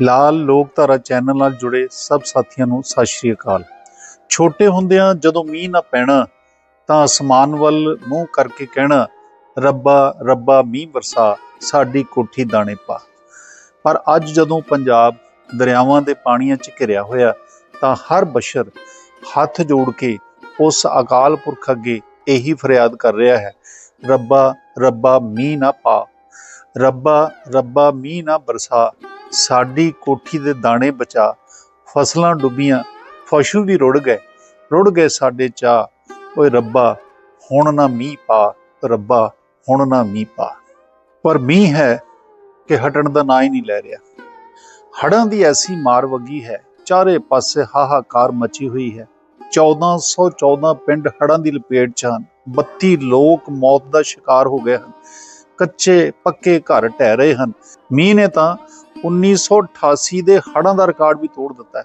ਲਾਲ ਲੋਕਧਾਰਾ ਚੈਨਲ ਨਾਲ ਜੁੜੇ ਸਭ ਸਾਥੀਆਂ ਨੂੰ ਸਤਿ ਸ਼੍ਰੀ ਅਕਾਲ। ਛੋਟੇ ਹੁੰਦਿਆਂ ਜਦੋਂ ਮੀਂਹ ਨਾ ਪੈਣਾ, ਤਾਂ ਅਸਮਾਨ ਵੱਲ ਮੂੰਹ ਕਰਕੇ ਕਹਿਣਾ, ਰੱਬਾ ਰੱਬਾ, ਮੀਂਹ ਵਰਸਾ, ਸਾਡੀ ਕੋਠੀ ਦਾਣੇ ਪਾ। ਪਰ ਅੱਜ ਜਦੋਂ ਪੰਜਾਬ ਦਰਿਆਵਾਂ ਦੇ ਪਾਣੀਆਂ 'ਚ ਘਿਰਿਆ ਹੋਇਆ, ਤਾਂ ਹਰ ਬਸ਼ਰ ਹੱਥ ਜੋੜ ਕੇ ਉਸ ਅਕਾਲ ਪੁਰਖ ਅੱਗੇ ਇਹੀ ਫਰਿਆਦ ਕਰ ਰਿਹਾ ਹੈ, ਰੱਬਾ ਰੱਬਾ, ਮੀਂਹ ਨਾ ਪਾ। ਰੱਬਾ ਰੱਬਾ, ਮੀਂਹ ਨਾ ਬਰਸਾ ਸਾਡੀ ਕੋਠੀ ਦੇ ਦਾਣੇ ਬਚਾ, ਫਸਲਾਂ ਡੁੱਬੀਆਂ, ਪਸ਼ੂ ਵੀ ਰੁੜ ਗਏ ਰੁੜ ਗਏ ਸਾਡੇ ਚਾਹ ਓਏ ਰੱਬਾ, ਹੁਣ ਨਾ ਮੀਂਹ ਪਾ, ਰੱਬਾ, ਹੁਣ ਨਾ ਮੀਂਹ ਪਾ। ਪਰ ਮੀਂਹ ਹੈ ਕਿ ਹਟਣ ਦਾ ਨਾਂ ਹੀ ਨਹੀਂ ਲੈ ਰਿਹਾ। ਹੜਾਂ ਦੀ ਐਸੀ ਮਾਰ ਵਗੀ ਹੈ, ਚਾਰੇ ਪਾਸੇ ਹਾਹਾਕਾਰ ਮਚੀ ਹੋਈ ਹੈ। 1414 ਪਿੰਡ ਹੜਾਂ ਦੀ ਲਪੇਟ 'ਚ ਹਨ। 32 ਲੋਕ ਮੌਤ ਦਾ ਸ਼ਿਕਾਰ ਹੋ ਗਏ ਹਨ। ਕੱਚੇ ਪੱਕੇ ਘਰ ਢਹਿ ਰਹੇ ਹਨ। ਮੀਂਹ ਨੇ ਤਾਂ 1988 ਦੇ ਹੜ੍ਹਾਂ ਦਾ ਰਿਕਾਰਡ ਵੀ ਤੋੜ ਦਿੱਤਾ ਹੈ।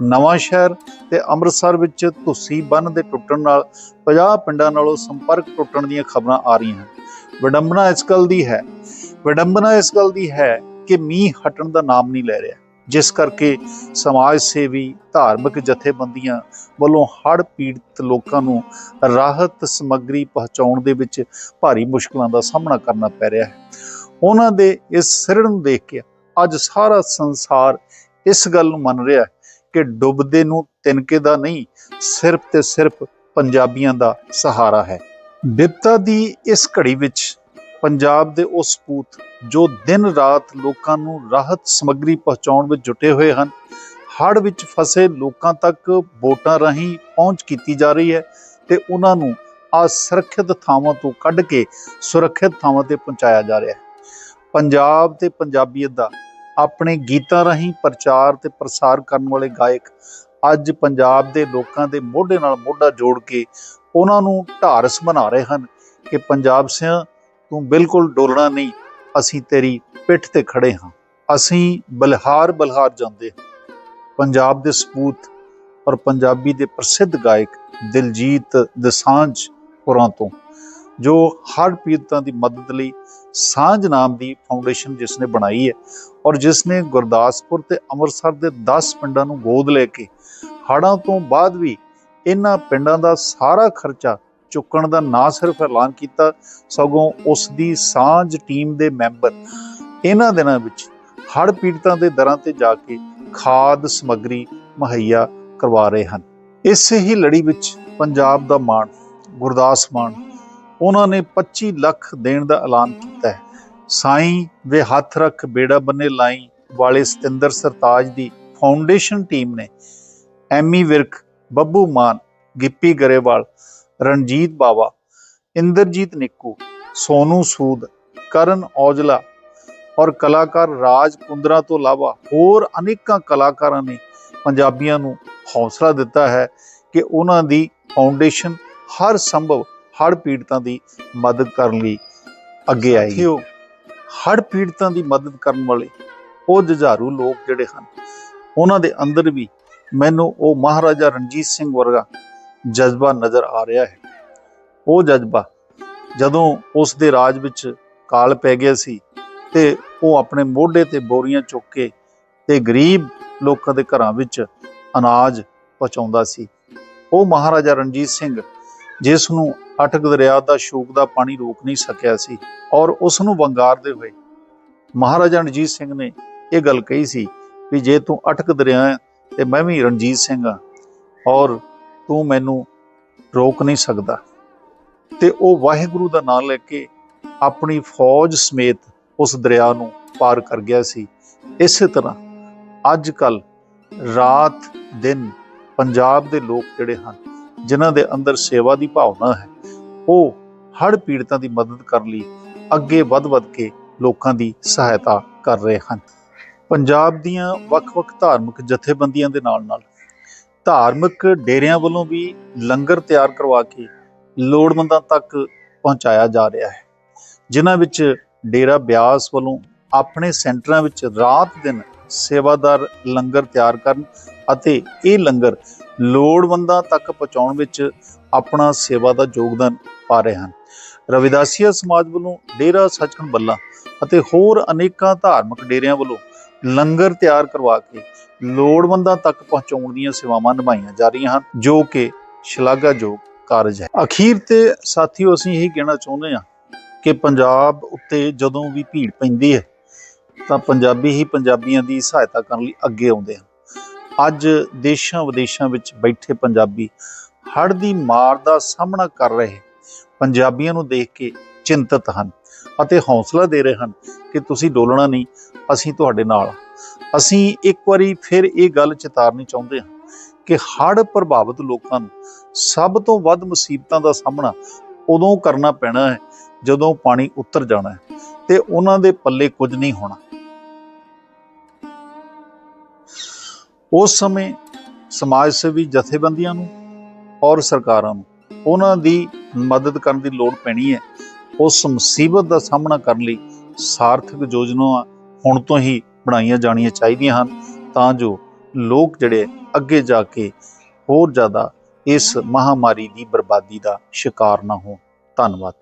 ਨਵਾਂ ਸ਼ਹਿਰ ਤੇ ਅੰਮ੍ਰਿਤਸਰ ਵਿੱਚ ਧੁੱਸੀ ਬੰਨ ਦੇ ਟੁੱਟਣ ਨਾਲ 50 ਪਿੰਡਾਂ ਨਾਲੋਂ ਸੰਪਰਕ ਟੁੱਟਣ ਦੀਆਂ ਖਬਰਾਂ ਆ ਰਹੀਆਂ ਹਨ। ਵਿਡੰਬਨਾ ਇਸ ਗੱਲ ਦੀ ਹੈ, ਵਿਡੰਬਨਾ ਇਸ ਗੱਲ ਦੀ ਹੈ ਕਿ ਮੀਂਹ ਹਟਣ ਦਾ ਨਾਮ ਨਹੀਂ ਲੈ ਰਿਹਾ। ਜਿਸ ਕਰਕੇ ਸਮਾਜ ਸੇਵੀ, ਧਾਰਮਿਕ ਜਥੇਬੰਦੀਆਂ ਵੱਲੋਂ ਹੜ੍ਹ ਪੀੜਤ ਲੋਕਾਂ ਨੂੰ ਰਾਹਤ ਸਮੱਗਰੀ ਪਹੁੰਚਾਉਣ ਦੇ ਵਿੱਚ ਭਾਰੀ ਮੁਸ਼ਕਲਾਂ ਦਾ ਸਾਹਮਣਾ ਕਰਨਾ ਪੈ ਰਿਹਾ ਹੈ। ਉਹਨਾਂ ਦੇ ਇਸ ਸਿਰੜ ਨੂੰ ਦੇਖ ਕੇ ਅੱਜ ਸਾਰਾ ਸੰਸਾਰ ਇਸ ਗੱਲ ਨੂੰ ਮੰਨ ਰਿਹਾ ਕਿ ਡੁੱਬਦੇ ਨੂੰ ਤਿਨਕੇ ਦਾ ਨਹੀਂ, ਸਿਰਫ ਤੇ ਸਿਰਫ ਪੰਜਾਬੀਆਂ ਦਾ ਸਹਾਰਾ ਹੈ। ਬਿਪਤਾ ਦੀ ਇਸ ਘੜੀ ਵਿੱਚ ਪੰਜਾਬ ਦੇ ਉਹ ਸਪੂਤ ਜੋ ਦਿਨ ਰਾਤ ਲੋਕਾਂ ਨੂੰ ਰਾਹਤ ਸਮੱਗਰੀ ਪਹੁੰਚਾਉਣ ਵਿੱਚ ਜੁਟੇ ਹੋਏ ਹਨ, ਹੜ੍ਹ ਵਿੱਚ ਫਸੇ ਲੋਕਾਂ ਤੱਕ ਵੋਟਾਂ ਰਾਹੀਂ ਪਹੁੰਚ ਕੀਤੀ ਜਾ ਰਹੀ ਹੈ ਤੇ ਉਹਨਾਂ ਨੂੰ ਅਸੁਰੱਖਿਅਤ ਥਾਵਾਂ ਤੋਂ ਕੱਢ ਕੇ ਸੁਰੱਖਿਅਤ ਥਾਵਾਂ ਤੇ ਪਹੁੰਚਾਇਆ ਜਾ ਰਿਹਾ ਹੈ। ਪੰਜਾਬ ਤੇ ਪੰਜਾਬੀਅਤ ਦਾ ਆਪਣੇ ਗੀਤਾਂ ਰਾਹੀਂ ਪ੍ਰਚਾਰ ਤੇ ਪ੍ਰਸਾਰ ਕਰਨ ਵਾਲੇ ਗਾਇਕ ਅੱਜ ਪੰਜਾਬ ਦੇ ਲੋਕਾਂ ਦੇ ਮੋਢੇ ਨਾਲ ਮੋਢਾ ਜੋੜ ਕੇ ਉਹਨਾਂ ਨੂੰ ਢਾਰਸ ਬਣਾ ਰਹੇ ਹਨ ਕਿ ਪੰਜਾਬ ਸਿਆਂ, ਤੂੰ ਬਿਲਕੁਲ ਡੋਲਣਾ ਨਹੀਂ, ਅਸੀਂ ਤੇਰੀ ਪਿੱਠ ਤੇ ਖੜੇ ਹਾਂ। ਅਸੀਂ ਬਲਹਾਰ ਬਲਹਾਰ ਜਾਂਦੇ ਪੰਜਾਬ ਦੇ ਸਪੂਤ ਔਰ ਪੰਜਾਬੀ ਦੇ ਪ੍ਰਸਿੱਧ ਗਾਇਕ ਦਿਲਜੀਤ ਦਸਾਂਝ ਪੁਰਾਂ ਤੋਂ। ਜੋ ਹੜ੍ਹ ਪੀੜਤਾਂ ਦੀ ਮਦਦ ਲਈ ਸਾਂਝ ਨਾਮ ਦੀ ਫਾਊਂਡੇਸ਼ਨ ਜਿਸ ਨੇ ਬਣਾਈ ਹੈ ਔਰ ਜਿਸ ਨੇ ਗੁਰਦਾਸਪੁਰ ਤੇ ਅੰਮ੍ਰਿਤਸਰ ਦੇ 10 ਪਿੰਡਾਂ ਨੂੰ ਗੋਦ ਲੈ ਕੇ ਹੜ੍ਹਾਂ ਤੋਂ ਬਾਅਦ ਵੀ ਇਹਨਾਂ ਪਿੰਡਾਂ ਦਾ ਸਾਰਾ ਖਰਚਾ ਚੁੱਕਣ ਦਾ ਨਾ ਸਿਰਫ ਐਲਾਨ ਕੀਤਾ, ਸਗੋਂ ਉਸ ਦੀ ਸਾਂਝ ਟੀਮ ਦੇ ਮੈਂਬਰ ਇਹਨਾਂ ਦਿਨਾਂ ਵਿੱਚ ਹੜ੍ਹ ਪੀੜਤਾਂ ਦੇ ਦਰਾਂ ਤੇ ਜਾ ਕੇ ਖਾਦ, ਸਮੱਗਰੀ ਮੁਹੱਈਆ ਕਰਵਾ ਰਹੇ ਹਨ। ਇਸੇ ਹੀ ਲੜੀ ਵਿੱਚ ਪੰਜਾਬ ਦਾ ਮਾਣ, ਗੁਰਦਾਸ ਮਾਨ ਉਹਨਾਂ ਨੇ 25 ਲੱਖ ਦੇਣ ਦਾ ਐਲਾਨ ਕੀਤਾ ਹੈ। ਸਾਈਂ ਵੇ ਹੱਥ ਰੱਖ ਬੇੜਾ ਬੰਨੇ ਲਾਈ ਵਾਲੇ ਸਤਿੰਦਰ ਸਰਤਾਜ ਦੀ ਫਾਊਂਡੇਸ਼ਨ ਟੀਮ ਨੇ ਐਮੀ ਵਿਰਕ ਬੱਬੂ ਮਾਨ ਗਿੱਪੀ ਗਰੇਵਾਲ ਰਣਜੀਤ ਬਾਵਾ ਇੰਦਰਜੀਤ ਨਿੱਕੂ ਸੋਨੂ ਸੂਦ ਕਰਨ ਔਜਲਾ ਔਰ ਕਲਾਕਾਰ ਰਾਜ ਕੁੰਦਰਾ ਤੋਂ ਇਲਾਵਾ ਹੋਰ ਅਨੇਕਾਂ ਕਲਾਕਾਰਾਂ ਨੇ ਪੰਜਾਬੀਆਂ ਨੂੰ ਹੌਸਲਾ ਦਿੱਤਾ ਹੈ ਕਿ ਉਹਨਾਂ ਦੀ ਫਾਊਂਡੇਸ਼ਨ ਹਰ ਸੰਭਵ ਹੜ੍ਹ ਪੀੜਤਾਂ ਦੀ ਮਦਦ ਕਰਨ ਲਈ ਅੱਗੇ ਆਏ। ਸਾਥੀਓ, ਹੜ੍ਹ ਪੀੜਤਾਂ ਦੀ ਮਦਦ ਕਰਨ ਵਾਲੇ ਉਹ ਜੁਝਾਰੂ ਲੋਕ ਜਿਹੜੇ ਹਨ, ਉਹਨਾਂ ਦੇ ਅੰਦਰ ਵੀ ਮੈਨੂੰ ਉਹ ਮਹਾਰਾਜਾ ਰਣਜੀਤ ਸਿੰਘ ਵਰਗਾ ਜਜ਼ਬਾ ਨਜ਼ਰ ਆ ਰਿਹਾ ਹੈ। ਉਹ ਜਜ਼ਬਾ ਜਦੋਂ ਉਸ ਦੇ ਰਾਜ ਵਿੱਚ ਕਾਲ ਪੈ ਗਿਆ ਸੀ ਤੇ ਉਹ ਆਪਣੇ ਮੋਢੇ ਤੇ ਬੋਰੀਆਂ ਚੁੱਕ ਕੇ ਤੇ ਗਰੀਬ ਲੋਕਾਂ ਦੇ ਘਰਾਂ ਵਿੱਚ ਅਨਾਜ ਪਹੁੰਚਾਉਂਦਾ ਸੀ। ਉਹ ਮਹਾਰਾਜਾ ਰਣਜੀਤ ਸਿੰਘ, ਜਿਸ ਨੂੰ ਅਟਕ ਦਰਿਆ ਦਾ ਸ਼ੋਕ ਦਾ ਪਾਣੀ ਰੋਕ ਨਹੀਂ ਸਕਿਆ ਸੀ ਔਰ ਉਸ ਨੂੰ ਵੰਗਾਰਦੇ ਹੋਏ ਮਹਾਰਾਜਾ ਰਣਜੀਤ ਸਿੰਘ ਨੇ ਇਹ ਗੱਲ ਕਹੀ ਸੀ ਵੀ ਜੇ ਤੂੰ ਅਟਕ ਦਰਿਆ ਹੈ ਤੇ ਮੈਂ ਵੀ ਰਣਜੀਤ ਸਿੰਘ ਹਾਂ ਔਰ ਤੂੰ ਮੈਨੂੰ ਰੋਕ ਨਹੀਂ ਸਕਦਾ। ਤੇ ਉਹ ਵਾਹਿਗੁਰੂ ਦਾ ਨਾਮ ਲੈ ਕੇ ਆਪਣੀ ਫੌਜ ਸਮੇਤ ਉਸ ਦਰਿਆ ਨੂੰ ਪਾਰ ਕਰ ਗਿਆ ਸੀ। ਇਸੇ ਤਰ੍ਹਾਂ ਅੱਜ ਕੱਲ ਰਾਤ ਦਿਨ ਪੰਜਾਬ ਦੇ ਲੋਕ ਜਿਹੜੇ ਹਨ, ਜਿਨ੍ਹਾਂ ਦੇ ਅੰਦਰ ਸੇਵਾ ਦੀ ਭਾਵਨਾ ਹੈ ਉਹ ਹੜ੍ਹ ਪੀੜਤਾਂ ਦੀ ਮਦਦ ਕਰਨ ਲਈ ਅੱਗੇ ਵੱਧ-ਵੱਧ ਕੇ ਲੋਕਾਂ ਦੀ ਸਹਾਇਤਾ ਕਰ ਰਹੇ ਹਨ। ਪੰਜਾਬ ਦੀਆਂ ਵੱਖ-ਵੱਖ ਧਾਰਮਿਕ ਜਥੇਬੰਦੀਆਂ ਦੇ ਨਾਲ-ਨਾਲ ਧਾਰਮਿਕ ਡੇਰਿਆਂ ਵੱਲੋਂ ਵੀ ਲੰਗਰ ਤਿਆਰ ਕਰਵਾ ਕੇ ਲੋੜਵੰਦਾਂ ਤੱਕ ਪਹੁੰਚਾਇਆ ਜਾ ਰਿਹਾ ਹੈ। ਜਿਨ੍ਹਾਂ ਵਿੱਚ ਡੇਰਾ ਬਿਆਸ ਵੱਲੋਂ ਆਪਣੇ ਸੈਂਟਰਾਂ ਵਿੱਚ ਰਾਤ ਦਿਨ ਸੇਵਾਦਾਰ ਲੰਗਰ ਤਿਆਰ ਕਰਨ ਅਤੇ ਇਹ ਲੰਗਰ ਲੋੜਵੰਦਾਂ ਤੱਕ ਪਹੁੰਚਾਉਣ ਵਿੱਚ ਆਪਣਾ ਸੇਵਾ ਦਾ ਯੋਗਦਾਨ ਪਾ ਰਹੇ ਹਨ। ਰਵਿਦਾਸੀਆ ਸਮਾਜ ਵੱਲੋਂ ਡੇਰਾ ਸੱਚਖੰਡ ਬੱਲਾ ਅਤੇ ਹੋਰ ਅਨੇਕਾਂ ਧਾਰਮਿਕ ਡੇਰਿਆਂ ਵੱਲੋਂ ਲੰਗਰ ਤਿਆਰ ਕਰਵਾ ਕੇ ਲੋੜਵੰਦਾਂ ਤੱਕ ਪਹੁੰਚਾਉਣ ਦੀਆਂ ਸੇਵਾਵਾਂ ਨਿਭਾਈਆਂ ਜਾ ਰਹੀਆਂ ਹਨ, ਜੋ ਕਿ ਸ਼ਲਾਘਾਯੋਗ ਕਾਰਜ ਹੈ। ਅਖੀਰ ਤੇ ਸਾਥੀਓ, ਅਸੀਂ ਇਹੀ ਕਹਿਣਾ ਚਾਹੁੰਦੇ ਹਾਂ ਕਿ ਪੰਜਾਬ ਉੱਤੇ ਜਦੋਂ ਵੀ ਭੀੜ ਪੈਂਦੀ ਹੈ, ਤਾਂ ਪੰਜਾਬੀ ਹੀ ਪੰਜਾਬੀਆਂ ਦੀ ਸਹਾਇਤਾ ਕਰਨ ਲਈ ਅੱਗੇ ਆਉਂਦੇ ਹਨ। ਅੱਜ ਦੇਸ਼ਾਂ ਵਿਦੇਸ਼ਾਂ ਵਿੱਚ ਬੈਠੇ ਪੰਜਾਬੀ ਹੜ੍ਹ ਦੀ ਮਾਰ ਦਾ ਸਾਹਮਣਾ ਕਰ ਰਹੇ ਪੰਜਾਬੀਆਂ ਨੂੰ ਦੇਖ ਕੇ ਚਿੰਤਤ ਹਨ ਅਤੇ ਹੌਸਲਾ ਦੇ ਰਹੇ ਹਨ ਕਿ ਤੁਸੀਂ ਡੋਲਣਾ ਨਹੀਂ, ਅਸੀਂ ਤੁਹਾਡੇ ਨਾਲ ਅਸੀਂ ਇੱਕ ਵਾਰੀ ਫਿਰ ਇਹ ਗੱਲ ਚੇਤਾਰਨੀ ਚਾਹੁੰਦੇ ਹਾਂ ਕਿ ਹੜ੍ਹ ਪ੍ਰਭਾਵਿਤ ਲੋਕਾਂ ਨੂੰ ਸਭ ਤੋਂ ਵੱਧ ਮੁਸੀਬਤਾਂ ਦਾ ਸਾਹਮਣਾ ਉਦੋਂ ਕਰਨਾ ਪੈਣਾ ਹੈ ਜਦੋਂ ਪਾਣੀ ਉਤਰ ਜਾਣਾ ਹੈ ਤੇ ਉਹਨਾਂ ਦੇ ਪੱਲੇ ਕੁਝ ਨਹੀਂ ਹੋਣਾ। ਉਸ ਸਮੇਂ ਸਮਾਜ ਸੇਵੀ ਜਥੇਬੰਦੀਆਂ ਨੂੰ ਔਰ ਸਰਕਾਰਾਂ ਨੂੰ ਉਹਨਾਂ ਦੀ ਮਦਦ ਕਰਨ ਦੀ ਲੋੜ ਪੈਣੀ ਹੈ। ਉਸ ਮੁਸੀਬਤ ਦਾ ਸਾਹਮਣਾ ਕਰਨ ਲਈ ਸਾਰਥਕ ਯੋਜਨਾਵਾਂ ਹੁਣ ਤੋਂ ਹੀ ਬਣਾਈਆਂ ਜਾਣੀਆਂ ਚਾਹੀਦੀਆਂ ਹਨ ਤਾਂ ਜੋ ਲੋਕ ਜਿਹੜੇ ਅੱਗੇ ਜਾ ਕੇ ਹੋਰ ਜ਼ਿਆਦਾ ਇਸ ਮਹਾਮਾਰੀ ਦੀ ਬਰਬਾਦੀ ਦਾ ਸ਼ਿਕਾਰ ਨਾ ਹੋਣ। ਧੰਨਵਾਦ।